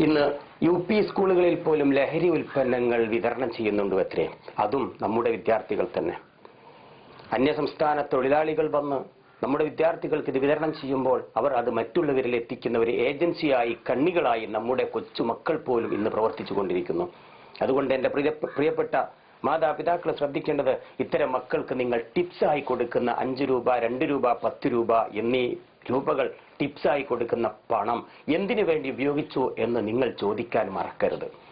ഇന്ന് U P സ്കൂളുകളിൽ പോലും ലഹരി ഉൽപ്പന്നങ്ങൾ വിതരണം ചെയ്യുന്നുണ്ട് അത്രേ. അതും നമ്മുടെ വിദ്യാർത്ഥികൾ തന്നെ. അന്യസംസ്ഥാന തൊഴിലാളികൾ വന്ന് നമ്മുടെ വിദ്യാർത്ഥികൾക്ക് ഇത് വിതരണം ചെയ്യുമ്പോൾ അവർ അത് മറ്റുള്ളവരിൽ എത്തിക്കുന്ന ഒരു ഏജൻസിയായി കണ്ണികളായി നമ്മുടെ കൊച്ചുമക്കൾ പോലും ഇന്ന് പ്രവർത്തിച്ചു കൊണ്ടിരിക്കുന്നു. അതുകൊണ്ട് എന്റെ പ്രിയ പ്രിയപ്പെട്ട മാതാപിതാക്കൾ ശ്രദ്ധിക്കേണ്ടത് ഇത്തരം മക്കൾക്ക് നിങ്ങൾ ടിപ്സായി കൊടുക്കുന്ന അഞ്ച് രൂപ രണ്ട് രൂപ പത്ത് രൂപ എന്നീ രൂപകൾ ടിപ്സായി കൊടുക്കുന്ന പണം എന്തിനു വേണ്ടി ഉപയോഗിച്ചു എന്ന് നിങ്ങൾ ചോദിക്കാൻ മറക്കരുത്.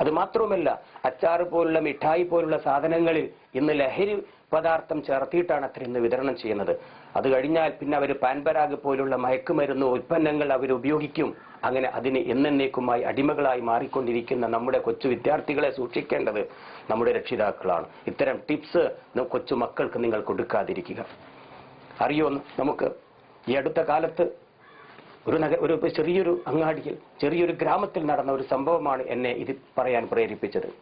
അത് മാത്രവുമല്ല അച്ചാറ് പോലുള്ള മിഠായി പോലുള്ള സാധനങ്ങളിൽ ഇന്ന് ലഹരി പദാർത്ഥം ചേർത്തിയിട്ടാണ് അത്ര ഇന്ന് വിതരണം ചെയ്യുന്നത്. അത് കഴിഞ്ഞാൽ പിന്നെ അവർ പാൻപരാഗ് പോലുള്ള മയക്കുമരുന്ന് ഉൽപ്പന്നങ്ങൾ അവർ ഉപയോഗിക്കും. അങ്ങനെ അതിന് എന്നേക്കുമായി അടിമകളായി മാറിക്കൊണ്ടിരിക്കുന്ന നമ്മുടെ കൊച്ചു വിദ്യാർത്ഥികളെ സൂക്ഷിക്കേണ്ടത് നമ്മുടെ രക്ഷിതാക്കളാണ്. ഇത്തരം ടിപ്സ് കൊച്ചു മക്കൾക്ക് നിങ്ങൾ കൊടുക്കാതിരിക്കുക. അറിയോ? നമുക്ക് ഈ അടുത്ത കാലത്ത് ഒരു നഗ ഒരു ചെറിയൊരു അങ്ങാടിയിൽ ചെറിയൊരു ഗ്രാമത്തിൽ നടന്ന ഒരു സംഭവമാണ് എന്നെ ഇത് പറയാൻ പ്രേരിപ്പിച്ചത്.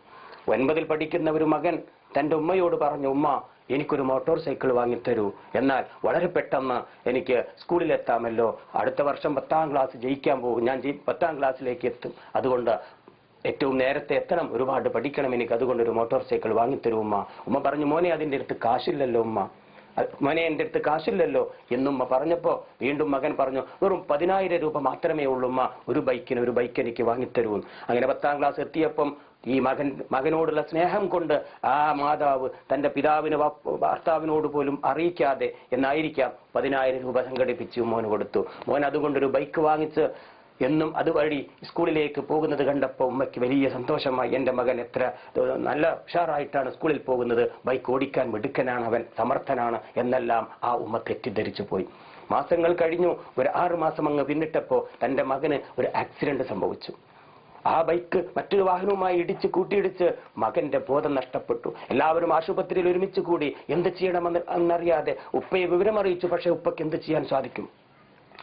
ഒൻപതിൽ പഠിക്കുന്ന ഒരു മകൻ തന്റെ ഉമ്മയോട് പറഞ്ഞു ഉമ്മ എനിക്കൊരു മോട്ടോർ സൈക്കിൾ വാങ്ങിത്തരൂ എന്നാൽ വളരെ പെട്ടെന്ന് എനിക്ക് സ്കൂളിലെത്താമല്ലോ അടുത്ത വർഷം പത്താം ക്ലാസ് ജയിക്കാൻ പോകും. ഞാൻ പത്താം ക്ലാസ്സിലേക്ക് എത്തും. അതുകൊണ്ട് ഏറ്റവും നേരത്തെ എത്തണം. ഒരുപാട് പഠിക്കണം. എനിക്ക് അതുകൊണ്ട് ഒരു മോട്ടോർ സൈക്കിൾ വാങ്ങിത്തരൂ ഉമ്മ. ഉമ്മ പറഞ്ഞു മോനെ അതിന്റെ അടുത്ത് കാശില്ലല്ലോ ഉമ്മ. മോനെ എന്റെ അടുത്ത് കാശില്ലല്ലോ എന്നുമ്മ പറഞ്ഞപ്പോൾ പറഞ്ഞപ്പോ വീണ്ടും മകൻ പറഞ്ഞു വെറും പതിനായിരം രൂപ മാത്രമേ ഉള്ളൂ ഉമ്മ ഒരു ബൈക്കിന് ഒരു ബൈക്ക് എനിക്ക് വാങ്ങിത്തരൂ അങ്ങനെ പത്താം ക്ലാസ് എത്തിയപ്പം ഈ മകൻ മകനോടുള്ള സ്നേഹം കൊണ്ട് ആ മാതാവ് തന്റെ പിതാവിന് ഭർത്താവിനോട് പോലും അറിയിക്കാതെ എന്നായിരിക്കാം പതിനായിരം രൂപ സംഘടിപ്പിച്ച് മോന് കൊടുത്തു. മോൻ അതുകൊണ്ടൊരു ബൈക്ക് വാങ്ങിച്ച് എന്നും അതുവഴി സ്കൂളിലേക്ക് പോകുന്നത് കണ്ടപ്പോൾ ഉമ്മയ്ക്ക് വലിയ സന്തോഷമായി. എന്റെ മകൻ എത്ര നല്ല ഉഷാറായിട്ടാണ് സ്കൂളിൽ പോകുന്നത്. ബൈക്ക് ഓടിക്കാൻ മിടുക്കനാണ് അവൻ. സമർത്ഥനാണ്. എന്നെല്ലാം ആ ഉമ്മ തെറ്റിദ്ധരിച്ചു പോയി. മാസങ്ങൾ കഴിഞ്ഞു. ഒരു ആറു മാസം അങ്ങ് പിന്നിട്ടപ്പോൾ തന്റെ മകന് ഒരു ആക്സിഡന്റ് സംഭവിച്ചു. ആ ബൈക്ക് മറ്റൊരു വാഹനവുമായി ഇടിച്ച് കൂട്ടിയിടിച്ച് മകന്റെ ബോധം നഷ്ടപ്പെട്ടു. എല്ലാവരും ആശുപത്രിയിൽ ഒരുമിച്ച് കൂടി എന്ത് ചെയ്യണമെന്ന് എന്നറിയാതെ ഉപ്പയെ വിവരമറിയിച്ചു. പക്ഷേ ഉപ്പയ്ക്ക് എന്ത് ചെയ്യാൻ സാധിക്കും?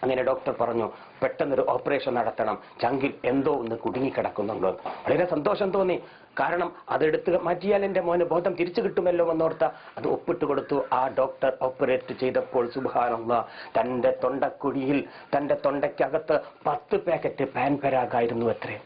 അങ്ങനെ ഡോക്ടർ പറഞ്ഞു പെട്ടെന്നൊരു ഓപ്പറേഷൻ നടത്തണം. ചങ്കിൽ എന്തോ ഒന്ന് കുടുങ്ങിക്കിടക്കുന്നുണ്ട്. വളരെ സന്തോഷം തോന്നി. കാരണം അതെടുത്ത് മാറ്റിയാൽ എന്റെ മോന് ബോധം തിരിച്ചു കിട്ടുമല്ലോ എന്നോർത്ത. അത് ഒപ്പിട്ട് കൊടുത്തു. ആ ഡോക്ടർ ഓപ്പറേറ്റ് ചെയ്തപ്പോൾ സുബാനുള്ള തന്റെ തൊണ്ടക്കുഴിയിൽ തന്റെ തൊണ്ടയ്ക്കകത്ത് പത്ത് പാക്കറ്റ് പാൻ പരാഗായിരുന്നു അത്രേ.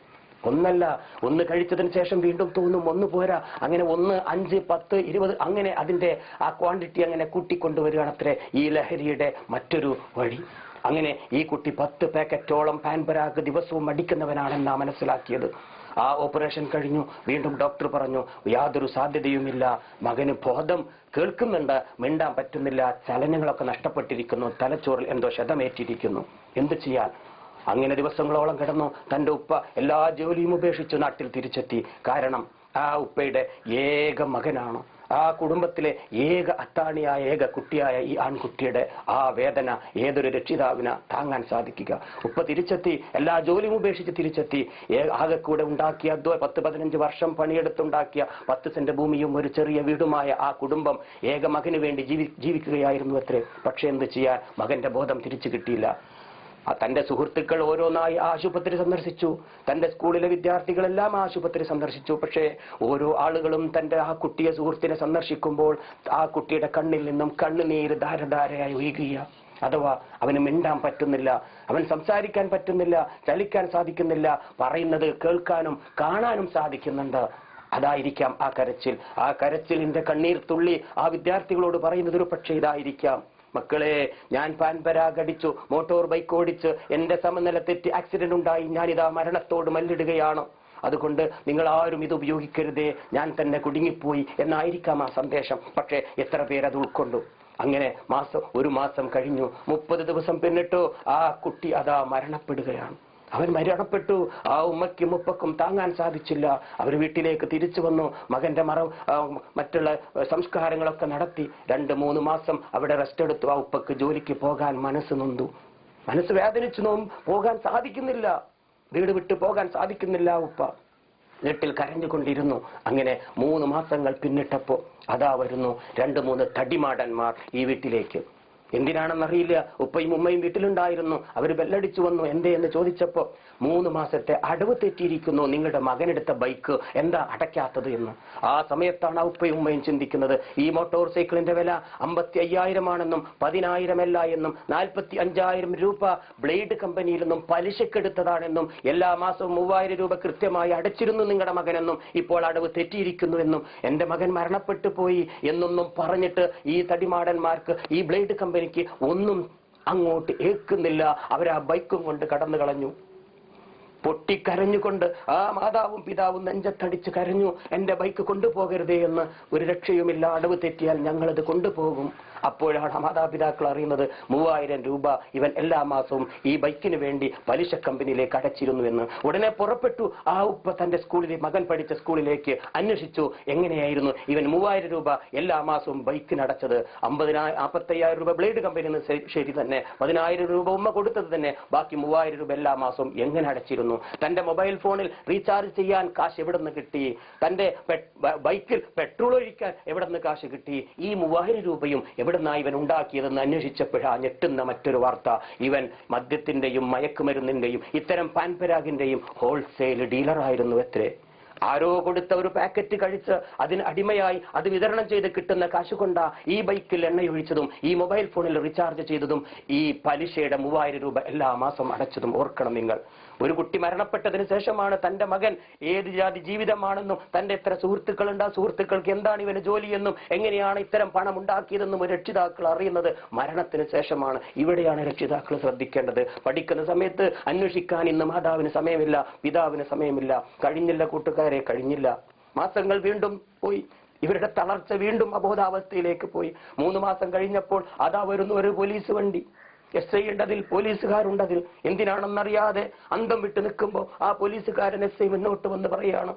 ഒന്നല്ല ഒന്ന് കഴിച്ചതിന് ശേഷം വീണ്ടും തോന്നും ഒന്ന് പോരാ അങ്ങനെ ഒന്ന് അഞ്ച് പത്ത് ഇരുപത് അങ്ങനെ അതിന്റെ ആ ക്വാണ്ടിറ്റി അങ്ങനെ കൂട്ടിക്കൊണ്ടുവരികയാണ് അത്രേ. ഈ ലഹരിയുടെ മറ്റൊരു വഴി. അങ്ങനെ ഈ കുട്ടി പത്ത് പാക്കറ്റോളം പാൻപരാഗ് ദിവസവും അടിക്കുന്നവനാണെന്നാ മനസ്സിലാക്കിയത്. ആ ഓപ്പറേഷൻ കഴിഞ്ഞു. വീണ്ടും ഡോക്ടർ പറഞ്ഞു യാതൊരു സാധ്യതയുമില്ല. മകന് ബോധം കേൾക്കുന്നുണ്ട്. മിണ്ടാൻ പറ്റുന്നില്ല. ചലനങ്ങളൊക്കെ നഷ്ടപ്പെട്ടിരിക്കുന്നു. തലച്ചോറിൽ എന്തോ ശതമേറ്റിരിക്കുന്നു. എന്ത് ചെയ്യാൻ? അങ്ങനെ ദിവസങ്ങളോളം കിടന്നു. തന്റെ ഉപ്പ എല്ലാ ജോലിയും ഉപേക്ഷിച്ച് നാട്ടിൽ തിരിച്ചെത്തി. കാരണം ആ ഉപ്പയുടെ ഏക മകനാണ്. ആ കുടുംബത്തിലെ ഏക അത്താണിയായ ഏക കുട്ടിയായ ഈ ആൺകുട്ടിയുടെ ആ വേദന ഏതൊരു രക്ഷിതാവിന് താങ്ങാൻ സാധിക്കുക? ഉപ്പ തിരിച്ചെത്തി എല്ലാ ജോലിയും ഉപേക്ഷിച്ച് തിരിച്ചെത്തി ആകെ കൂടെ ഉണ്ടാക്കിയ പത്ത് പതിനഞ്ച് വർഷം പണിയെടുത്തുണ്ടാക്കിയ പത്ത് സെന്റ് ഭൂമിയും ഒരു ചെറിയ വീടുമായ ആ കുടുംബം ഏക മകന് വേണ്ടി ജീവി ജീവിക്കുകയായിരുന്നു അത്രേ. പക്ഷെ എന്ത് ചെയ്യാൻ? മകന്റെ ബോധം തിരിച്ചു കിട്ടിയില്ല. തന്റെ സുഹൃത്തുക്കൾ ഓരോന്നായി ആശുപത്രി സന്ദർശിച്ചു. തന്റെ സ്കൂളിലെ വിദ്യാർത്ഥികളെല്ലാം ആശുപത്രി സന്ദർശിച്ചു. പക്ഷേ ഓരോ ആളുകളും തന്റെ ആ കുട്ടിയെ സുഹൃത്തിനെ സന്ദർശിക്കുമ്പോൾ ആ കുട്ടിയുടെ കണ്ണിൽ നിന്നും കണ്ണുനീര് ധാരധാരയായി ഒഴുകുക അഥവാ അവന് മിണ്ടാൻ പറ്റുന്നില്ല അവൻ സംസാരിക്കാൻ പറ്റുന്നില്ല ചലിക്കാൻ സാധിക്കുന്നില്ല പറയുന്നത് കേൾക്കാനും കാണാനും സാധിക്കുന്നുണ്ട്. അതായിരിക്കാം ആ കരച്ചിൽ. ആ കരച്ചിലിന്റെ കണ്ണീർ തുള്ളി ആ വിദ്യാർത്ഥികളോട് പറയുന്നത് ഒരു പക്ഷേ ഇതായിരിക്കാം. മക്കളെ ഞാൻ പാൻ പരാഗടിച്ചു മോട്ടോർ ബൈക്ക് ഓടിച്ച് എന്റെ സമനില തെറ്റി ആക്സിഡന്റ് ഉണ്ടായി ഞാനിതാ മരണത്തോട് മല്ലിടുകയാണ്. അതുകൊണ്ട് നിങ്ങൾ ആരും ഇത് ഉപയോഗിക്കരുതേ ഞാൻ തന്നെ കുടുങ്ങിപ്പോയി എന്നായിരിക്കാം ആ സന്ദേശം. പക്ഷേ എത്ര പേരത് ഉൾക്കൊണ്ടു? അങ്ങനെ മാസം ഒരു മാസം കഴിഞ്ഞു മുപ്പത് ദിവസം പിന്നിട്ടു ആ കുട്ടി അതാ മരണപ്പെടുകയാണ്. അവൻ മരണപ്പെട്ടു. ആ ഉമ്മയ്ക്കും ഉപ്പക്കും താങ്ങാൻ സാധിച്ചില്ല. അവർ വീട്ടിലേക്ക് തിരിച്ചു വന്നു. മകന്റെ മറ മറ്റുള്ള സംസ്കാരങ്ങളൊക്കെ നടത്തി. രണ്ട് മൂന്ന് മാസം അവിടെ റെസ്റ്റ് എടുത്തു. ആ ഉപ്പക്ക് ജോലിക്ക് പോകാൻ മനസ്സ് നൊന്തു. മനസ്സ് വേദനിച്ചു നോം പോകാൻ സാധിക്കുന്നില്ല. വീട് വിട്ടു പോകാൻ സാധിക്കുന്നില്ല ഉപ്പ. വീട്ടിൽ കരഞ്ഞുകൊണ്ടിരുന്നു അങ്ങനെ മൂന്ന് മാസങ്ങൾ പിന്നിട്ടപ്പോ അതാ വരുന്നു രണ്ട് മൂന്ന് തടിമാടന്മാർ ഈ വീട്ടിലേക്ക്. എന്തിനാണെന്നറിയില്ല ഉപ്പയും ഉമ്മയും വീട്ടിലുണ്ടായിരുന്നു. അവർ ബെല്ലടിച്ചു വന്നു. എന്തേ എന്ന് ചോദിച്ചപ്പോ മൂന്ന് മാസത്തെ അടവ് തെറ്റിയിരിക്കുന്നു. നിങ്ങളുടെ മകനെടുത്ത ബൈക്ക് എന്താ അടയ്ക്കാത്തത് എന്ന്? ആ സമയത്താണ് ആ ഉപ്പയും ഉമ്മയും ചിന്തിക്കുന്നത്. ഈ മോട്ടോർ സൈക്കിളിന്റെ വില അമ്പത്തി അയ്യായിരമാണെന്നും പതിനായിരമല്ല എന്നും നാൽപ്പത്തി അഞ്ചായിരം രൂപ ബ്ലേഡ് കമ്പനിയിൽ നിന്നും പലിശക്കെടുത്തതാണെന്നും എല്ലാ മാസവും മൂവായിരം രൂപ കൃത്യമായി അടച്ചിരുന്നു നിങ്ങളുടെ മകനെന്നും ഇപ്പോൾ അടവ് തെറ്റിയിരിക്കുന്നുവെന്നും എന്റെ മകൻ മരണപ്പെട്ടു പോയി എന്നൊന്നും പറഞ്ഞിട്ട് ഈ തടിമാടന്മാർക്ക് ഈ ബ്ലേഡ് കമ്പനിക്ക് ഒന്നും അങ്ങോട്ട് ഏക്കുന്നില്ല അവരാ ബൈക്കും കൊണ്ട് കടന്നു കളഞ്ഞു. പൊട്ടിക്കരഞ്ഞുകൊണ്ട് ആ മാതാവും പിതാവും നെഞ്ചത്തടിച്ച് കരഞ്ഞു. എന്റെ ബൈക്ക് കൊണ്ടുപോകരുതേ എന്ന് ഒരു രക്ഷയുമില്ല അടവ് തെറ്റിയാൽ ഞങ്ങളത് കൊണ്ടുപോകും. അപ്പോഴാണ് മാതാപിതാക്കൾ അറിയുന്നത് മൂവായിരം രൂപ ഇവൻ എല്ലാ മാസവും ഈ ബൈക്കിന് വേണ്ടി പലിശ കമ്പനിയിലേക്ക് അടച്ചിരുന്നു എന്ന്. ഉടനെ പുറപ്പെട്ടു. ആ ഉപ്പ തന്റെ സ്കൂളിലെ മകൻ പഠിച്ച സ്കൂളിലേക്ക് അന്വേഷിച്ചു. എങ്ങനെയായിരുന്നു ഇവൻ മൂവായിരം രൂപ എല്ലാ മാസവും ബൈക്കിന് അടച്ചത്? അമ്പതിനായിരം നാൽപ്പത്തയ്യായിരം രൂപ ബ്ലേഡ് നിന്ന് ശരി- തന്നെ. പതിനായിരം രൂപ ഉമ്മ കൊടുത്തത് തന്നെ. ബാക്കി മൂവായിരം രൂപ എല്ലാ മാസവും എങ്ങനെ അടച്ചിരുന്നു? തന്റെ മൊബൈൽ ഫോണിൽ റീചാർജ് ചെയ്യാൻ കാശ് എവിടെ നിന്ന് കിട്ടി തന്റെ ബൈക്കിൽ പെട്രോൾ ഒഴിക്കാൻ എവിടെ നിന്ന് കാശ് കിട്ടി? ഈ മൂവായിരം രൂപയും എവിടുന്നാ ഇവൻ ഉണ്ടാക്കിയതെന്ന് അന്വേഷിച്ചപ്പോഴാ ഞെട്ടുന്ന മറ്റൊരു വാർത്ത. ഇവൻ മദ്യത്തിന്റെയും മയക്കുമരുന്നിന്റെയും ഇത്തരം പാൻപരാഗിന്റെയും ഹോൾസെയിൽ ഡീലറായിരുന്നു എത്രേ. ആരോ കൊടുത്ത ഒരു പാക്കറ്റ് കഴിച്ച് അതിന് അടിമയായി അത് വിതരണം ചെയ്ത് കിട്ടുന്ന കാശ് കൊണ്ട ഈ ബൈക്കിൽ എണ്ണയൊഴിച്ചതും ഈ മൊബൈൽ ഫോണിൽ റീചാർജ് ചെയ്തതും ഈ പലിശയുടെ മൂവായിരം രൂപ എല്ലാ മാസം അടച്ചതും ഓർക്കണം നിങ്ങൾ. ഒരു കുട്ടി മരണപ്പെട്ടതിന് ശേഷമാണ് തന്റെ മകൻ ഏത് ജാതി ജീവിതമാണെന്നും തന്റെ എത്ര സുഹൃത്തുക്കളുണ്ട് ആ സുഹൃത്തുക്കൾക്ക് എന്താണ് ഇവന് ജോലിയെന്നും എങ്ങനെയാണ് ഇത്തരം പണം ഉണ്ടാക്കിയതെന്നും രക്ഷിതാക്കൾ അറിയുന്നത്. മരണത്തിന് ശേഷമാണ് ഇവിടെയാണ് രക്ഷിതാക്കൾ ശ്രദ്ധിക്കേണ്ടത്. പഠിക്കുന്ന സമയത്ത് അന്വേഷിക്കാൻ ഇന്ന് മാതാവിന് സമയമില്ല പിതാവിന് സമയമില്ല. കഴിഞ്ഞില്ല കൂട്ടുകാരെ കഴിഞ്ഞില്ല. മാസങ്ങൾ വീണ്ടും പോയി. ഇവരുടെ തളർച്ച വീണ്ടും അബോധാവസ്ഥയിലേക്ക് പോയി. മൂന്ന് മാസം കഴിഞ്ഞപ്പോൾ അതാ വരുന്ന ഒരു പോലീസ് വണ്ടി. S I ഉണ്ടതിൽ പോലീസുകാരുണ്ടതിൽ. എന്തിനാണെന്നറിയാതെ അന്തം വിട്ട് നിൽക്കുമ്പോൾ ആ പോലീസുകാരൻ എസ് ഐ മുന്നോട്ട് വന്ന് പറയാണ്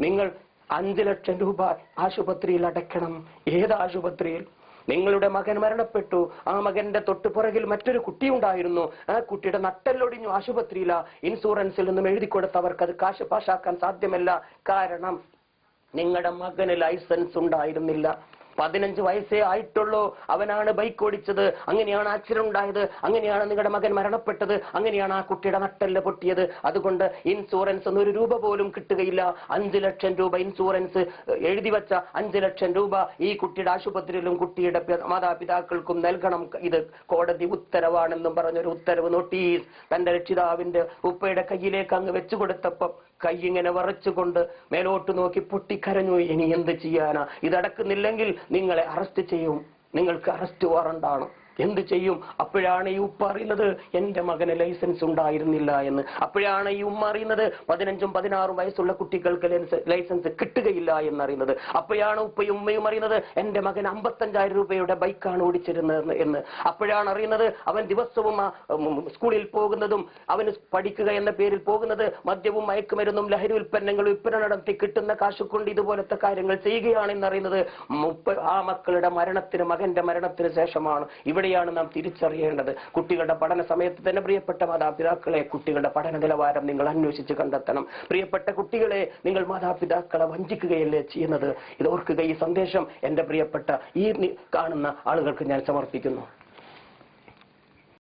നിങ്ങൾ അഞ്ചു ലക്ഷം രൂപ ആശുപത്രിയിൽ അടയ്ക്കണം. ഏത് ആശുപത്രിയിൽ? നിങ്ങളുടെ മകൻ മരണപ്പെട്ടു. ആ മകന്റെ തൊട്ട് പുറകിൽ മറ്റൊരു കുട്ടി ഉണ്ടായിരുന്നു. ആ കുട്ടിയുടെ നട്ടെല്ലൊടിഞ്ഞു ആശുപത്രിയില. ഇൻഷുറൻസിൽ നിന്നും എഴുതി കൊടുത്തവർക്ക് അത് കാശ് പാഷാക്കാൻ സാധ്യമല്ല. കാരണം നിങ്ങളുടെ മകന് ലൈസൻസ് ഉണ്ടായിരുന്നില്ല. പതിനഞ്ച് വയസ്സേ ആയിട്ടുള്ളൂ. അവനാണ് ബൈക്ക് ഓടിച്ചത്. അങ്ങനെയാണ് ആക്സിഡന്റ് ഉണ്ടായത്. അങ്ങനെയാണ് നിങ്ങളുടെ മകൻ മരണപ്പെട്ടത്. അങ്ങനെയാണ് ആ കുട്ടിയുടെ നട്ടല്ല പൊട്ടിയത്. അതുകൊണ്ട് ഇൻഷുറൻസ് ഒന്നും ഒരു രൂപ പോലും കിട്ടുകയില്ല. അഞ്ച് ലക്ഷം രൂപ ഇൻഷുറൻസ് എഴുതി വെച്ച അഞ്ച് ലക്ഷം രൂപ ഈ കുട്ടിയുടെ ആശുപത്രിയിലും കുട്ടിയുടെ മാതാപിതാക്കൾക്കും നൽകണം. ഇത് കോടതി ഉത്തരവാണെന്നും പറഞ്ഞൊരു ഉത്തരവ് നോട്ടീസ് തന്റെ രക്ഷിതാവിന്റെ ഉപ്പയുടെ കയ്യിലേക്ക് അങ്ങ് വെച്ചു കൊടുത്തപ്പം കൈ ഇങ്ങനെ വറച്ചുകൊണ്ട് മേലോട്ട് നോക്കി പൊട്ടിക്കരഞ്ഞു. ഇനി എന്ത് ചെയ്യാനാ? ഇതടക്കുന്നില്ലെങ്കിൽ നിങ്ങളെ അറസ്റ്റ് ചെയ്യും. നിങ്ങൾക്ക് അറസ്റ്റ് വാറണ്ടാണ് എന്ത് ചെയ്യും? അപ്പോഴാണ് ഈ ഉപ്പ അറിയുന്നത് എന്റെ മകന് ലൈസൻസ് ഉണ്ടായിരുന്നില്ല എന്ന്. അപ്പോഴാണ് ഈ ഉമ്മ അറിയുന്നത് പതിനഞ്ചും പതിനാറും വയസ്സുള്ള കുട്ടികൾക്ക് ലൈസൻസ് കിട്ടുകയില്ല എന്നറിയുന്നത്. അപ്പോഴാണ് ഉപ്പയും ഉമ്മയും അറിയുന്നത് എന്റെ മകൻ അമ്പത്തഞ്ചായിരം രൂപയുടെ ബൈക്കാണ് ഓടിച്ചിരുന്നത് എന്ന്. അപ്പോഴാണ് അറിയുന്നത് അവൻ ദിവസവും സ്കൂളിൽ പോകുന്നതും അവന് പഠിക്കുക എന്ന പേരിൽ പോകുന്നത് മദ്യവും മയക്കുമരുന്നും ലഹരി ഉൽപ്പന്നങ്ങൾ വിൽപ്പന നടത്തി കിട്ടുന്ന കാശുകൊണ്ട് ഇതുപോലത്തെ കാര്യങ്ങൾ ചെയ്യുകയാണെന്നറിയുന്നത് ആ മക്കളുടെ മരണത്തിന് മകന്റെ മരണത്തിന് ശേഷമാണ്. ഇവിടെയാണ് നാം തിരിച്ചറിയേണ്ടത്? കുട്ടികളുടെ പഠന സമയത്ത് തന്നെ പ്രിയപ്പെട്ട മാതാപിതാക്കളെ കുട്ടികളുടെ പഠന നിലവാരം നിങ്ങൾ അന്വേഷിച്ച് കണ്ടെത്തണം. പ്രിയപ്പെട്ട കുട്ടികളെ നിങ്ങൾ മാതാപിതാക്കളെ വഞ്ചിക്കുകയല്ലേ ചെയ്യുന്നത്? ഇത് ഓർക്കുക ഈ സന്ദേശം എന്റെ പ്രിയപ്പെട്ട ഈ കാണുന്ന ആളുകൾക്ക് ഞാൻ സമർപ്പിക്കുന്നു.